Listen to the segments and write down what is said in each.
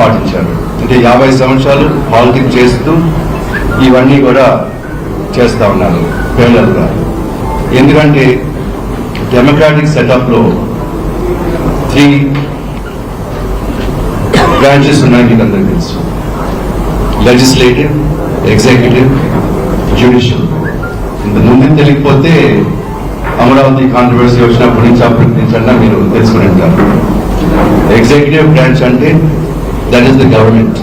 పాటించారు. అంటే యాభై సంవత్సరాలు పాలిటిక్స్ చేస్తూ ఇవన్నీ కూడా చేస్తా ఉన్నారు పేర్లలుగా ఎందుకంటే డెమోక్రాటిక్ సెటప్లో త్రీ బ్రాంచెస్ ఉన్నాయి మీకు అందరికీ తెలుసు. Legislative executive judicial. ఇంత ముందు తెలియకపోతే అమరావతి కాంట్రవర్సీ వచ్చినప్పటి నుంచి అప్పటి నుంచి అన్నా మీరు తెలుసుకుని ఉంటారు. ఎగ్జిక్యూటివ్ బ్రాంచ్ అంటే that is the government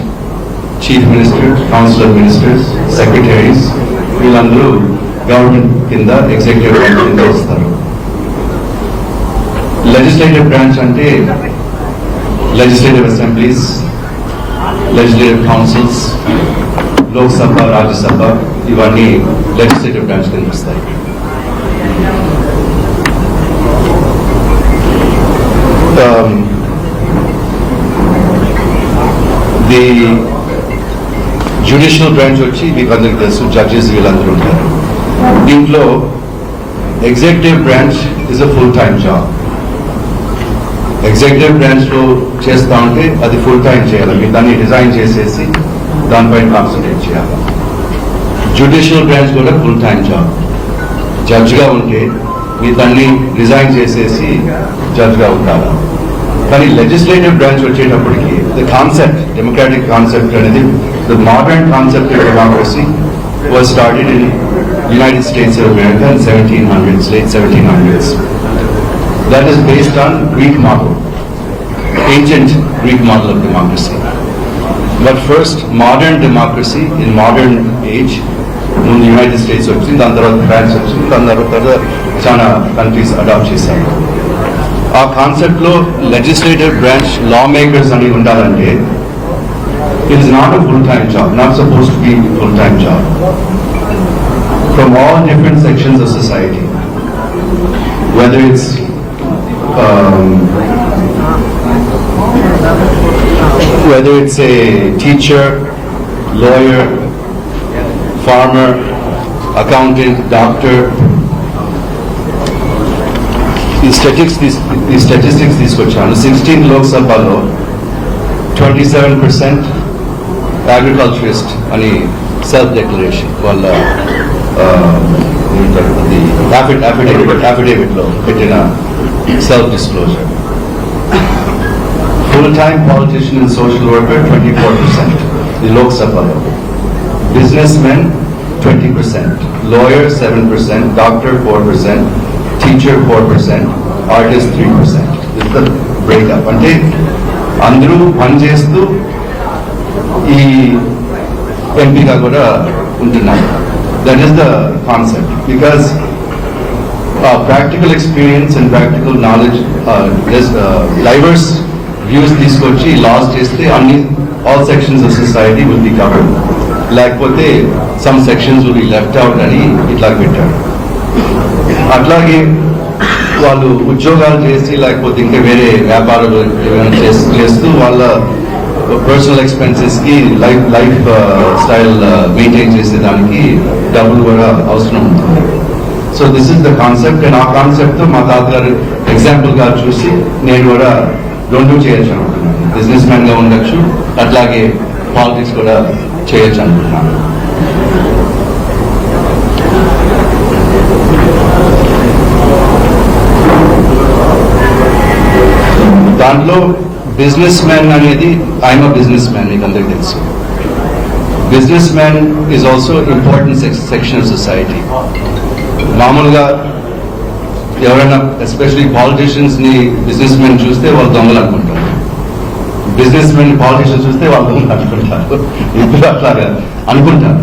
chief minister councillor ministers secretaries వీళ్ళందరూ గవర్నమెంట్ కింద ఎగ్జిక్యూటివ్ బ్రాంచ్ కింద వస్తారు. లెజిస్లేటివ్ బ్రాంచ్ అంటే legislative assemblies legislative councils Lok Sabha Rajya Sabha ఇవన్నీ లెజిస్లేటివ్ బ్రాంచ్ కింద వస్తాయి. Um, ది జ్యుడిషియల్ బ్రాంచ్ వచ్చి మీకు అందరికి తెలుసు జడ్జెస్ వీళ్ళందరూ ఉంటారు. దీంట్లో executive branch is a full time job executive బ్రాంచ్లో చేస్తా ఉంటే అది ఫుల్ టైం చేయాలి. మీరు దాన్ని డిజైన్ చేసేసి దానిపైన కాన్సన్ట్రేట్ చేయాలి. జ్యుడిషియల్ బ్రాంచ్ కూడా ఫుల్ టైం జాబ్ జడ్జ్గా ఉంటే మీ దాన్ని డిజైన్ చేసేసి జడ్జ్గా ఉండాలి. కానీ లెజిస్లేటివ్ బ్రాంచ్ వచ్చేటప్పటికి ద కాన్సెప్ట్ డెమోక్రాటిక్ కాన్సెప్ట్ అనేది the modern concept of democracy was started in United States of America in seventeen hundreds late seventeen hundreds that is based on Greek model, ancient Greek model of democracy. But first, modern democracy in modern age, ముందు United states వచ్చింది దాని తర్వాత France వచ్చింది దాని తర్వాత చాలా countries adapt చేశారు ఆ కాన్సెప్ట్లో లెజిస్లేటివ్ బ్రాంచ్ లా మేకర్స్ అని ఉండాలంటే it is not a full time job not suppose to be full time job from all different sections of society whether it's um, whether it's a teacher, lawyer, farmer, accountant, doctor. ఈ statistics ఈ statistics తీసుకొచ్చాను sixteen లోక్సభలో twenty seven percent agriculturist అని self declaration వాళ్ళ affidavit అఫిడేవిట్లో పెట్టిన self disclosure full time politician and social worker twenty four percent ఈ లోక్సభలో business men twenty percent lawyer seven percent doctor four percent teacher four percent artist three percent is the breakup అంటే అందరూ పని చేస్తూ ఈ ఎంపీగా కూడా ఉంటున్నారు. That is the concept because practical experience and practical knowledge diverse views తీసుకొచ్చి laws చేస్తే అన్ని all sections of society will be covered లేకపోతే some sections will be left out అని ఇట్లా పెట్టాడు అట్లాగే వాళ్ళు ఉద్యోగాలు చేసి లేకపోతే ఇంకా వేరే వ్యాపారాలు ఏమైనా చేస్తూ వాళ్ళ పర్సనల్ ఎక్స్పెన్సెస్కి లైఫ్ లైఫ్ స్టైల్ మెయింటైన్ చేసేదానికి డబ్బులు కూడా అవసరం ఉంటుంది. So this is the concept and ఆ కాన్సెప్ట్ మా తాతగారు ఎగ్జాంపుల్గా చూసి నేను కూడా రెండు చేయొచ్చు అనుకుంటున్నాను బిజినెస్ మ్యాన్గా ఉండొచ్చు అట్లాగే పాలిటిక్స్ కూడా చేయొచ్చు అనుకుంటున్నాను దాంట్లో బిజినెస్ మ్యాన్ అనేది ఐఎమ్ అ బిజినెస్ మ్యాన్ మీకు అందరికీ తెలుసు. Business man is also important section of society మామూలుగా ఎవరైనా ఎస్పెషలీ పాలిటీషియన్స్ని బిజినెస్ మెన్ చూస్తే వాళ్ళు దొంగలు అనుకుంటారు. బిజినెస్ మెన్ పాలిటీషియన్స్ చూస్తే వాళ్ళు దొంగలు అనుకుంటారు. ఇప్పుడు అట్లాగా అనుకుంటారు.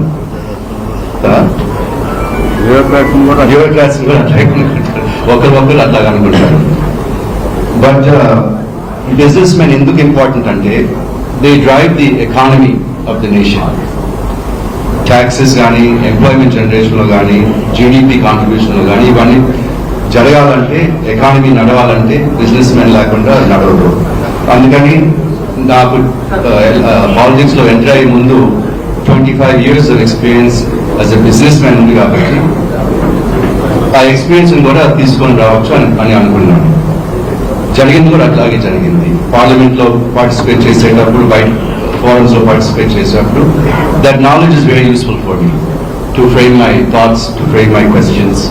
కూడా అట్లాగే అనుకుంటారు. ఒకరికొకరు అట్లాగా అనుకుంటారు. బట్ బిజినెస్ మెన్ ఎందుకు ఇంపార్టెంట్ అంటే they drive the economy of the nation taxes కానీ ఎంప్లాయ్మెంట్ జనరేషన్లో కానీ జీడిపి కాంట్రిబ్యూషన్లో కానీ ఇవన్నీ జరగాలంటే ఎకానమీ నడవాలంటే బిజినెస్ మెన్ లేకుండా నడవదు అందుకని నాకు పాలిటిక్స్లో ఎంటర్ అయ్యే ముందు twenty five years of experience as a business man ఉంది కాబట్టి ఆ ఎక్స్పీరియన్స్ కూడా తీసుకొని రావచ్చు అని అని అనుకున్నాను. జరిగింది కూడా అట్లాగే జరిగింది. పార్లమెంట్లో పార్టిసిపేట్ చేసేటప్పుడు బయట ఫోరమ్స్లో పార్టిసిపేట్ చేసేటప్పుడు that knowledge is very useful for me to frame my thoughts to frame my questions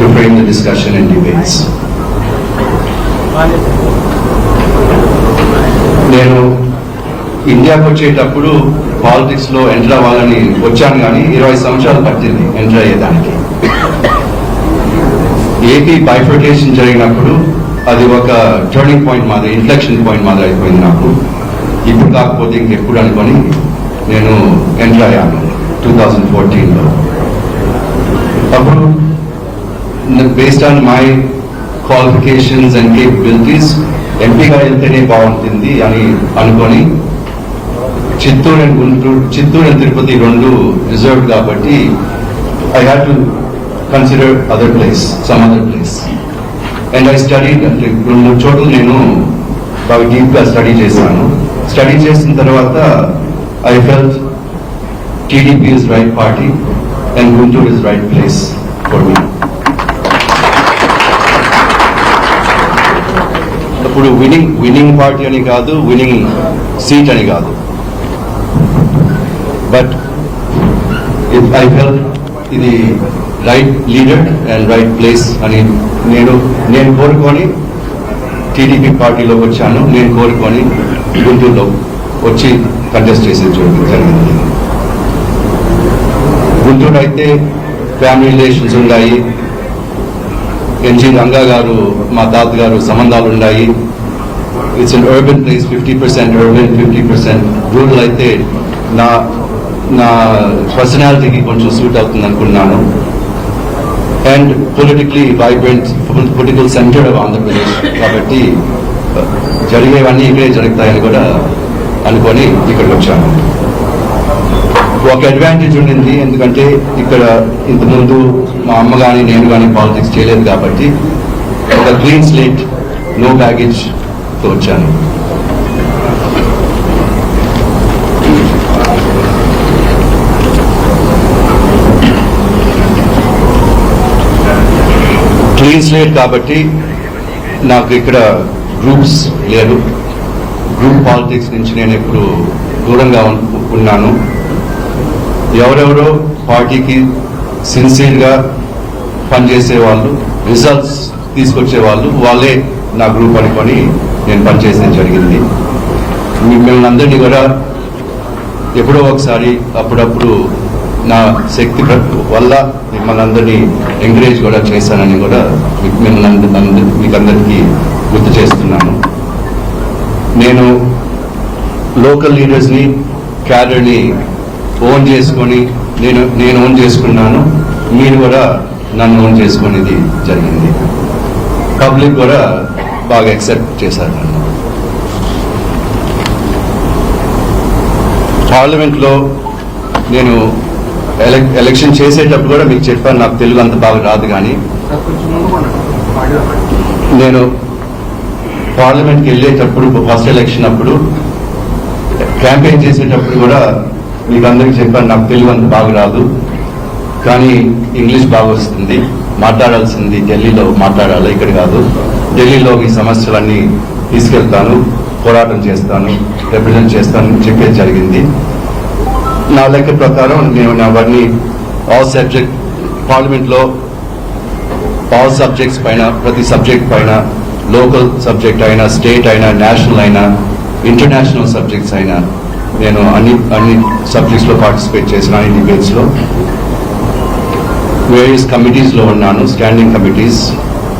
to frame the discussion and debates నేను ఇండియాకి వచ్చేటప్పుడు పాలిటిక్స్లో ఎంటర్ అవ్వాలని వచ్చాను కానీ ఇరవై సంవత్సరాలు పట్టింది ఎంటర్ అయ్యేదానికి. ఏపీ బైఫర్కేషన్ జరిగినప్పుడు అది ఒక టర్నింగ్ పాయింట్ మాదిరి ఇన్ఫ్లెక్షన్ పాయింట్ మాదిరి అయిపోయింది నాకు. ఇప్పుడు కాకపోతే ఇంకెప్పుడు అనుకొని నేను ఎంటర్ అయ్యాను టూ థౌజండ్ ఫోర్టీన్లో అప్పుడు based on my qualifications and capabilities ఎంపీగా వెళ్తేనే బాగుంటుంది అని అనుకొని చిత్తూరు అండ్ గుంటూరు చిత్తూరు అండ్ తిరుపతి రెండు రిజర్వ్ కాబట్టి I have to consider other place some other place and I study అంటే రెండు మూడు చోట్ల నేను బాగా డీప్గా స్టడీ చేశాను. స్టడీ చేసిన తర్వాత I felt TDP is right party and Guntur is right place for me ఇప్పుడు విన్నింగ్ వినింగ్ పార్టీ అని కాదు వినింగ్ సీట్ అని కాదు. బట్ ఐ ఫెల్ ఇది right leader and right place అని నేను నేను కోరుకొని టీడీపీ పార్టీలోకి వచ్చాను. నేను కోరుకొని గుంటూరులో వచ్చి కంటెస్ట్ చేసేది చూడడం జరిగింది గుంటూరు అయితే ఫ్యామిలీ రిలేషన్స్ ఉన్నాయి ఎన్జి రంగా గారు మా తాత గారు సంబంధాలు ఉన్నాయి it's an urban place fifty percent urban fifty percent rural అయితే నా నా పర్సనాలిటీకి కొంచెం సూట్ అవుతుంది అనుకున్నాను. And politically vibrant political centre of Andhra Pradesh కాబట్టి జరిగేవన్నీ ఇక్కడే జరుగుతాయని కూడా అనుకొని ఇక్కడికి వచ్చాను ఒక అడ్వాంటేజ్ ఉండింది ఎందుకంటే ఇక్కడ ఇంతకుముందు మా అమ్మ కానీ నేను కానీ పాలిటిక్స్ చేయలేదు కాబట్టి ఒక క్లీన్ స్లేట్ నో బ్యాగేజ్తో వచ్చాను. క్లీన్ స్లేట్ కాబట్టి నాకు ఇక్కడ గ్రూప్స్ లేరు గ్రూప్ పాలిటిక్స్ నుంచి నేను ఇప్పుడు దూరంగా ఉన్నాను. ఎవరెవరో పార్టీకి సిన్సియర్గా పనిచేసే వాళ్ళు రిజల్ట్స్ తీసుకొచ్చే వాళ్ళు వాళ్ళే నా గ్రూప్ అనుకొని నేను పనిచేసేది జరిగింది. మిమ్మల్ని అందరినీ కూడా ఎప్పుడో ఒకసారి అప్పుడప్పుడు నా శక్తి వల్ల మిమ్మల్ని అందరినీ ఎంకరేజ్ కూడా చేశానని కూడా మీ- మిమ్మల్ని అంద- మీకు అందరికీ గుర్తు చేస్తున్నాను. నేను లోకల్ లీడర్స్ని క్యాడర్ని ఓన్ చేసుకొని నేను నేను ఓన్ చేసుకున్నాను. మీరు కూడా నన్ను ఓన్ చేసుకునేది జరిగింది. పబ్లిక్ కూడా బాగా యాక్సెప్ట్ చేశారు నన్ను. పార్లమెంట్లో నేను ఎలక్షన్ చేసేటప్పుడు కూడా మీకు చెప్పాను నాకు తెలుగు అంత బాగా రాదు కానీ. నేను పార్లమెంట్కి వెళ్ళేటప్పుడు ఫస్ట్ ఎలక్షన్ అప్పుడు క్యాంపెయిన్ చేసేటప్పుడు కూడా మీకు అందరికీ చెప్పాను నాకు తెలుగు అంత బాగా రాదు. కానీ ఇంగ్లీష్ బాగా వస్తుంది. మాట్లాడాల్సింది ఢిల్లీలో మాట్లాడాలి ఇక్కడ కాదు. ఢిల్లీలో ఈ సమస్యలన్నీ తీసుకెళ్తాను పోరాటం చేస్తాను రిప్రజెంట్ చేస్తాను చెప్పేది జరిగింది. నా లెక్క ప్రకారం నేను అవన్నీ ఆల్ సబ్జెక్ట్ పార్లమెంట్లో ఆల్ సబ్జెక్ట్స్ పైన ప్రతి సబ్జెక్ట్ పైన లోకల్ సబ్జెక్ట్ అయినా స్టేట్ అయినా నేషనల్ అయినా ఇంటర్నేషనల్ సబ్జెక్ట్స్ అయినా నేను అన్ని అన్ని సబ్జెక్ట్స్లో పార్టిసిపేట్ చేసిన అన్ని డిబేట్స్లో వేరియస్ కమిటీస్లో ఉన్నాను standing committees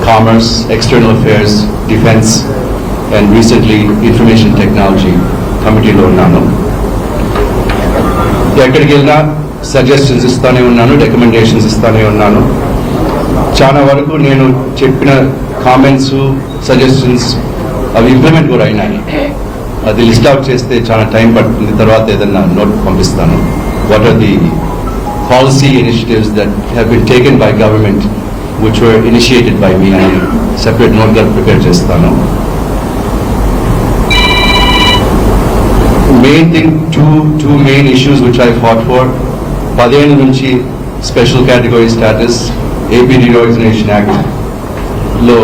commerce external affairs defence and recently information technology కమిటీలో ఉన్నాను. ఎక్కడికి వెళ్ళినా సజెషన్స్ ఇస్తూనే ఉన్నాను రికమెండేషన్స్ ఇస్తూనే ఉన్నాను. చాలా వరకు నేను చెప్పిన కామెంట్స్ సజెషన్స్ అవి ఇంప్లిమెంట్ కూడా అయినాయి. అది లిస్ట్ అవుట్ చేస్తే చాలా టైం పడుతుంది తర్వాత ఏదన్నా నోట్ పంపిస్తాను. What are the policy initiatives that have been taken by government which were initiated by me అని సెపరేట్ నోట్గా ప్రిపేర్ చేస్తాను. Main thing two two main issues which I fought for పదిహేను నుంచి special category status AP reorganisation యాక్ట్లో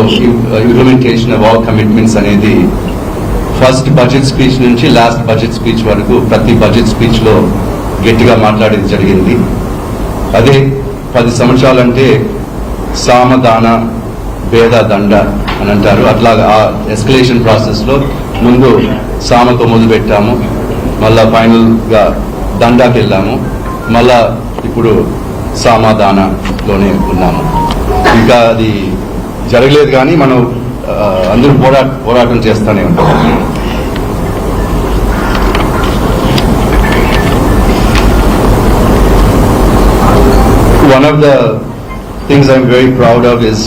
implementation of all commitments అనేది first budget speech నుంచి last budget speech వరకు ప్రతి బడ్జెట్ స్పీచ్లో గట్టిగా మాట్లాడేది జరిగింది. అదే పది సంవత్సరాలంటే సామదాన భేద దండ అని అంటారు. అట్లాగా ఆ ఎస్కలేషన్ ప్రాసెస్లో ముందు సామతో మొదలు పెట్టాము మళ్ళా ఫైనల్గా దండాకి వెళ్ళాము. మళ్ళా ఇప్పుడు సమాధానలోనే ఉన్నాము. ఇంకా అది జరగలేదు కానీ మనం అందరూ పోరా పోరాటం చేస్తూనే ఉంటాం one of the things I'm very proud of is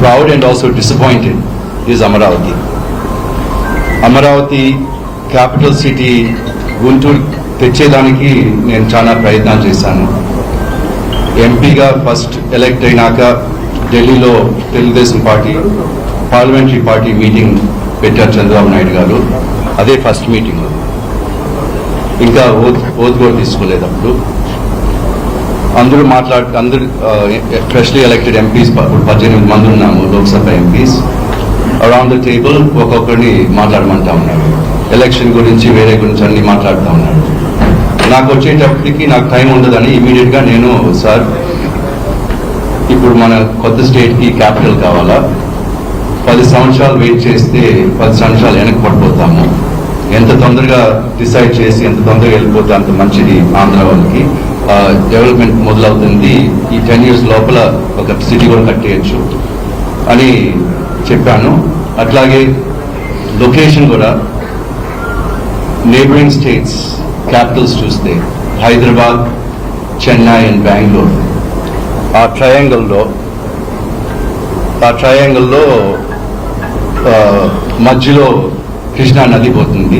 proud and also disappointed is Amaravati. Amaravati capital city Guntur తెచ్చేదానికి నేను చాలా ప్రయత్నాలు చేశాను. ఎంపీగా ఫస్ట్ ఎలక్ట్ అయినాక ఢిల్లీలో Telugu Desam party parliamentary party meeting పెట్టారు చంద్రబాబు నాయుడు గారు. అదే ఫస్ట్ మీటింగ్. ఇంకా ఓత్ ఓత్ కూడా తీసుకోలేదు అప్పుడు. అందరూ మాట్లాడు అందరూ ఫ్రెష్లీ ఎలక్టెడ్ ఎంపీస్ పద్దెనిమిది మంది ఉన్నాము Lok Sabha MPs. Around the table ఒక్కొక్కరిని మాట్లాడమంటా ఉన్నాడు ఎలక్షన్ గురించి వేరే గురించి అన్ని మాట్లాడుతూ ఉన్నాడు నాకు వచ్చేటప్పటికి నాకు టైం ఉండదని ఇమీడియట్గా నేను సార్ ఇప్పుడు మన కొత్త స్టేట్కి క్యాపిటల్ కావాలా? పది సంవత్సరాలు వెయిట్ చేస్తే పది సంవత్సరాలు వెనక్కి పడిపోతాము. ఎంత తొందరగా డిసైడ్ చేసి ఎంత తొందరగా వెళ్ళిపోతే అంత మంచిది ఆంధ్ర వాళ్ళకి. డెవలప్మెంట్ మొదలవుతుంది. ఈ టెన్ ఇయర్స్ లోపల ఒక సిటీ కూడా కట్టేయచ్చు. అని చెప్పాను. అట్లాగే లొకేషన్ కూడా నేబరింగ్ స్టేట్స్ క్యాపిటల్స్ చూస్తే హైదరాబాద్ చెన్నై అండ్ బెంగళూరు. ఆ ట్రయాంగిల్లో ఆ ట్రయాంగిల్లో మధ్యలో కృష్ణా నది పోతుంది.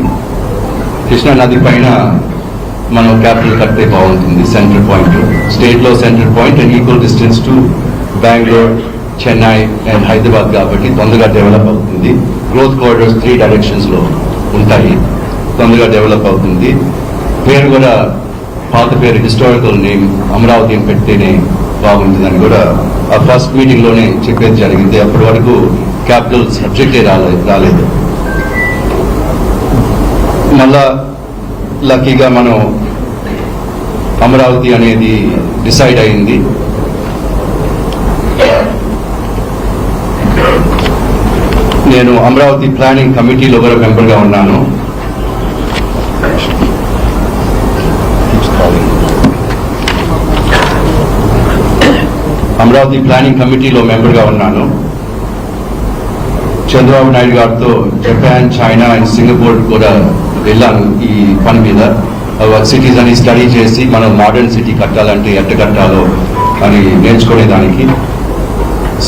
కృష్ణా నది పైన మనం క్యాపిటల్ కడితే బాగుంటుంది సెంటర్ పాయింట్ స్టేట్లో centre point and equal distance to Bengaluru Chennai and Hyderabad కాబట్టి తొందరగా డెవలప్ అవుతుంది. గ్రోత్ కారిడర్స్ త్రీ డైరెక్షన్స్లో ఉంటాయి. తొందరగా డెవలప్ అవుతుంది. పేరు కూడా పాత పేరు హిస్టారికల్ నేమ్ అమరావతి అని పెడితేనే బాగుంటుందని కూడా ఆ ఫస్ట్ మీటింగ్లోనే చెప్పేది జరిగింది. అప్పటి వరకు క్యాపిటల్ సబ్జెక్టే రాలేదు రాలేదు. మళ్ళా లక్కీగా మనం అమరావతి అనేది డిసైడ్ అయింది. నేను అమరావతి ప్లానింగ్ కమిటీలో కూడా మెంబర్గా ఉన్నాను. అమరావతి ప్లానింగ్ కమిటీలో మెంబర్గా ఉన్నాను. చంద్రబాబు నాయుడు గారితో జపాన్ చైనా అండ్ సింగపూర్ కూడా వెళ్ళాను ఈ పని మీద. సిటీస్ అని స్టడీ చేసి మనం మోడర్న్ సిటీ కట్టాలంటే ఎట్ట కట్టాలో అని నేర్చుకునేదానికి.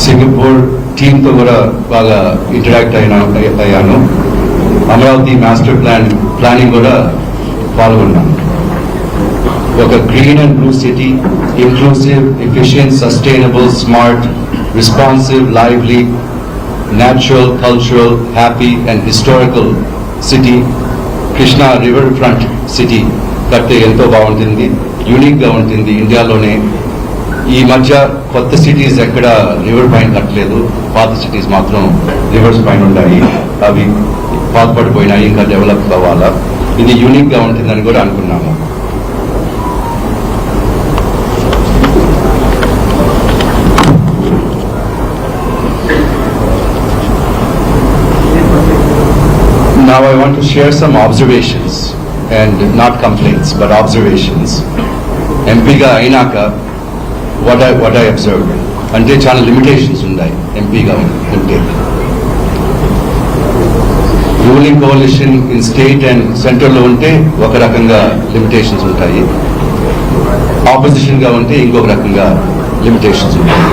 సింగపూర్ టీంతో కూడా బాగా ఇంటరాక్ట్ అయినా అయ్యాను. అమరావతి మాస్టర్ ప్లాన్ ప్లానింగ్ కూడా పాల్గొన్నాను ఒక green and blue city inclusive efficient sustainable smart responsive lively natural cultural happy and historical city Krishna river front city కడితే ఎంతో బాగుంటుంది యూనిక్గా ఉంటుంది. ఇండియాలోనే ఈ మధ్య కొత్త సిటీస్ ఎక్కడ రివర్ పైన కట్టలేదు. పాత సిటీస్ మాత్రం రివర్స్ పైన ఉన్నాయి అవి పాతపడిపోయినాయి ఇంకా డెవలప్ అవ్వాలా ఇది యూనిక్గా ఉంటుందని కూడా అనుకున్నాము. Now I want to share some observations and not complaints, but observations. ఎంపీగా అయినాక what I what I observe అంటే చాలా లిమిటేషన్స్ ఉన్నాయి ఎంపీగా ఉంటే ruling coalition in state and సెంట్రల్లో ఉంటే ఒక రకంగా లిమిటేషన్స్ ఉంటాయి. ఆపోజిషన్గా ఉంటే ఇంకొక రకంగా లిమిటేషన్స్ ఉంటాయి.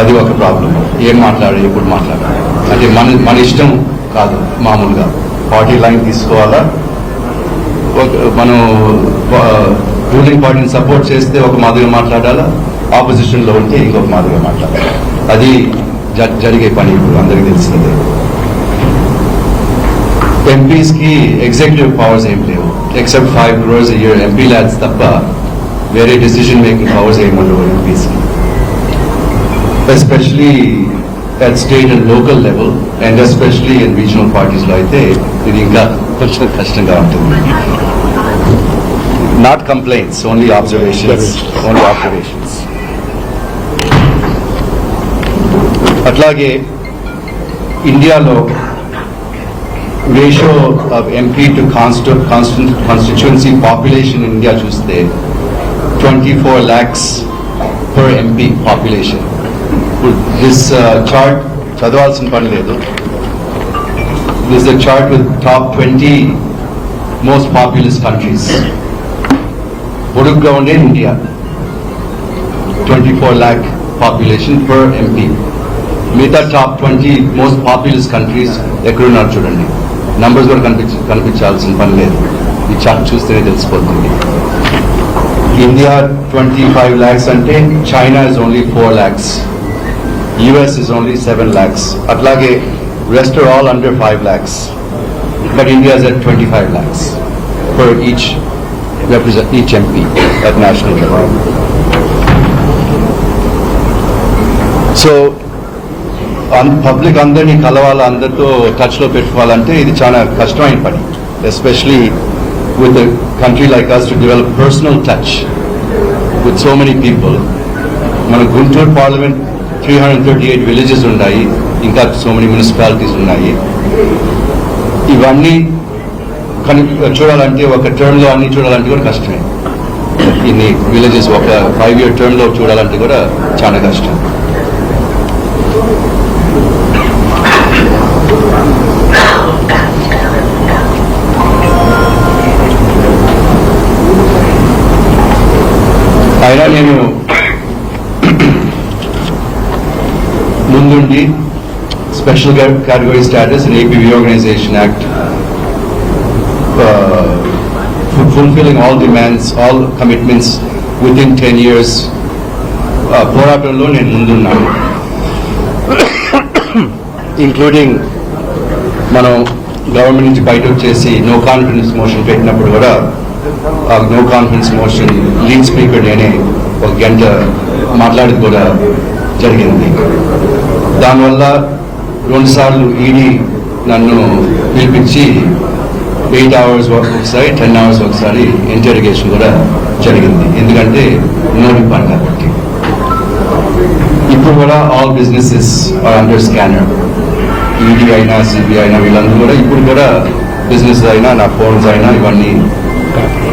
అది ఒక ప్రాబ్లం ఏం మాట్లాడాలి ఎప్పుడు మాట్లాడాలి? అంటే మన మన ఇష్టం కాదు మామూలుగా. పార్టీ లైన్ తీసుకోవాలా? మనం రూలింగ్ పార్టీని సపోర్ట్ చేస్తే ఒక మాదిరిగా మాట్లాడాలా? ఆపోజిషన్లో ఉంటే ఇంకొక మాదిరిగా మాట్లాడాలి? అది జరిగే పని ఇప్పుడు అందరికీ తెలిసిందే ఎంపీస్కి ఎగ్జిక్యూటివ్ పవర్స్ ఏం లేవు. Except five crores year MP LADS తప్ప వేరే డిసిజన్ మేకింగ్ పవర్స్ ఏమి ఉండవు ఎంపీస్కి. Especially at state and local level and especially in regional పార్టీస్లో అయితే ఇది ఇంకా కొంచెం కష్టంగా ఉంటుంది. Not complaints only observations only observations అట్లాగే ఇండియాలో ratio of MP to consti constituency population in India చూస్తే twenty four lakhs per MP population this chart చదవాల్సిన పని లేదు this the chart with top twenty most populous countries పొడుగ్గా ఉండే India twenty four lakh population per MP మిగతా top twenty most populous countries ఎక్కడున్నారు చూడండి numbers కూడా కనిపించ కనిపించాల్సిన పని లేదు ఈ చార్ట్ చూస్తేనే తెలిసిపోతుంది. ఇండియా ట్వంటీ ఫైవ్ ల్యాక్స్ అంటే China is only four lakhs US is only seven lakhs అట్లాగే rest are all under five lakhs but India is at twenty five lakhs for each represent each MP at national level. So public అందరినీ కలవాల అందరితో టచ్లో పెట్టుకోవాలంటే ఇది చాలా కష్టమైన పని. Especially with country like us to develop personal touch with so many people మన Guntur parliament three hundred thirty eight villages ఉన్నాయి ఇంకా సో మెనీ మున్సిపాలిటీస్ ఉన్నాయి. ఇవన్నీ కానీ చూడాలంటే ఒక టర్మ్లో అన్ని చూడాలంటే కూడా కష్టమే. ఇన్ని విలేజెస్ ఒక ఫైవ్ ఇయర్ టర్మ్లో చూడాలంటే కూడా చాలా కష్టం. అయినా నేను ముందుండి special category status in AP reorganisation act fulfilling all demands, all commitments within 10 years. Uh, పోరాటంలో నేను ముందున్నాను ఇంక్లూడింగ్ మనం గవర్నమెంట్ నుంచి బయట వచ్చేసి నో కాన్ఫిడెన్స్ మోషన్ పెట్టినప్పుడు కూడా ఆ no confidence motion lead speaker నేనే ఒక గంట మాట్లాడేది కూడా జరిగింది దానివల్ల రెండుసార్లు ఈడీ నన్ను పిలిపించి ఎయిట్ అవర్స్ ఒకసారి టెన్ అవర్స్ ఒకసారి ఇంటర్గేషన్ కూడా జరిగింది. ఎందుకంటే నోటి పని కాబట్టి. ఇప్పుడు కూడా all businesses are under scanner ED అయినా సిబిఐ అయినా వీళ్ళందరూ కూడా ఇప్పుడు కూడా బిజినెస్ అయినా నా ఫోన్స్ అయినా ఇవన్నీ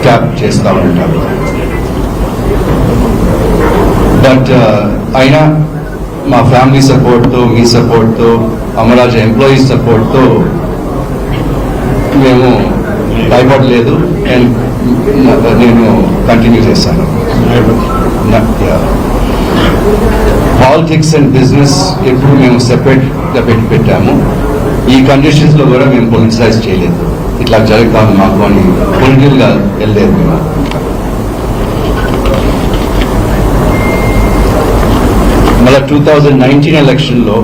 ట్యాప్ చేస్తూ ఉంటారు. బట్ uh, అయినా మా ఫ్యామిలీ సపోర్ట్తో మీ సపోర్ట్తో అమరాజ ఎంప్లాయీస్ సపోర్ట్తో మేము భయపడలేదు. అండ్ నేను కంటిన్యూ చేశాను పాలిటిక్స్ అండ్ బిజినెస్ ఎప్పుడు మేము సెపరేట్గా పెట్టి పెట్టాము. ఈ కండిషన్స్లో కూడా మేము పొలిటిసైజ్ చేయలేదు. ఇట్లా జరుగుతాము మాకు అని పొలిటికల్గా వెళ్ళలేదు మేము. మళ్ళీ టూ థౌజండ్ నైన్టీన్ ఎలక్షన్లో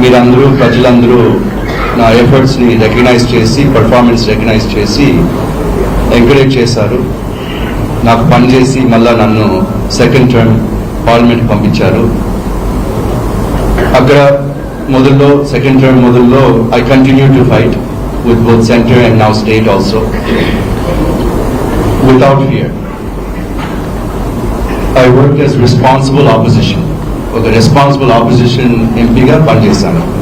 మీరందరూ ప్రజలందరూ నా ఎఫర్ట్స్ని రికగ్నైజ్ చేసి పర్ఫార్మెన్స్ రికగ్నైజ్ చేసి ఎంకరేజ్ చేశారు. నాకు పని చేసి మళ్ళా నన్ను సెకండ్ టర్మ్ పార్లమెంట్ పంపించారు. అక్కడ మొదల్లో second term మొదల్లో I continue to fight with both centre and now state also without fear I work as responsible opposition ఒక రెస్పాన్సిబుల్ ఆపోజిషన్ ఎంపీగా పనిచేశాను.